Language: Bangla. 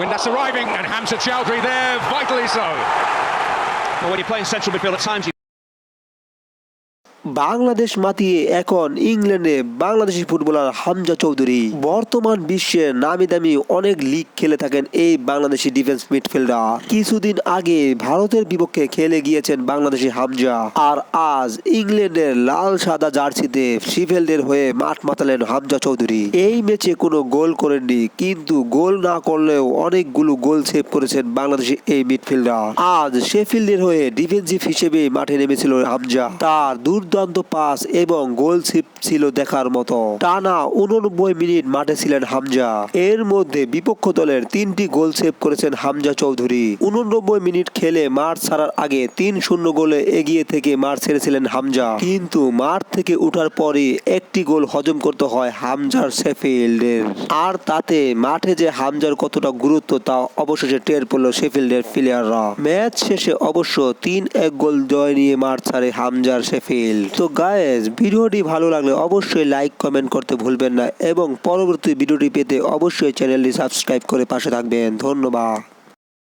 when that's arriving, and Hamza Chowdhury there, vitally so. Well, when you're playing central midfield at times, you Bangladesh মাতিয়ে এখন ইংল্যান্ডে বাংলাদেশি ফুটবলার হামজা চৌধুরী। বর্তমান বিশ্বের নামি দামি অনেক লিগ খেলে থাকেন এই বাংলাদেশি ডিফেন্স মিডফিল্ডার কিছুদিন আগে ভারতের বিপক্ষে খেলে গিয়েছেন বাংলাদেশি হামজা। আর আজ ইংল্যান্ডের লাল সাদা জার্সিতে শিফেল্ডের হয়ে মাঠ মাতালেন হামজা চৌধুরী। এই ম্যাচে কোনো গোল করেননি, কিন্তু গোল না করলেও অনেকগুলো গোল সেভ করেছেন বাংলাদেশি এই মিডফিল্ডার আজ শেফিল্ডের হয়ে ডিফেন্সিভ হিসেবে মাঠে নেমেছিল হামজা। তার দুর্দান্ত পাস এবং গোল ছিল দেখার মতো। টানা উননব্বই মিনিট মাঠে ছিলেন হামজা। এর মধ্যে বিপক্ষ দলের তিনটি গোল সেভ করেছেন হামজা চৌধুরী। উননব্বই মিনিট খেলে মাঠ ছাড়ার আগে তিন শূন্য গোলে এগিয়ে থেকে মাঠ ছেড়েছিলেন হামজা। কিন্তু মাঠ থেকে উঠার পরে একটি গোল হজম করতে হয় হামজার শেফিল্ডের। আর তাতে মাঠে যে হামজার কতটা গুরুত্ব তা অবশেষে টের পেল শেফিল্ডের প্লেয়াররা। ম্যাচ শেষে অবশ্য তিন এক গোল জয় নিয়ে মাঠ ছাড়ে হামজার শেফিল্ড। তো গায়েস ভিডিওটি ভালো লাগলে অবশ্যই লাইক কমেন্ট করতে ভুলবেন না এবং পরবর্তী ভিডিওটি পেতে অবশ্যই চ্যানেলটি সাবস্ক্রাইব করে পাশে থাকবেন। ধন্যবাদ।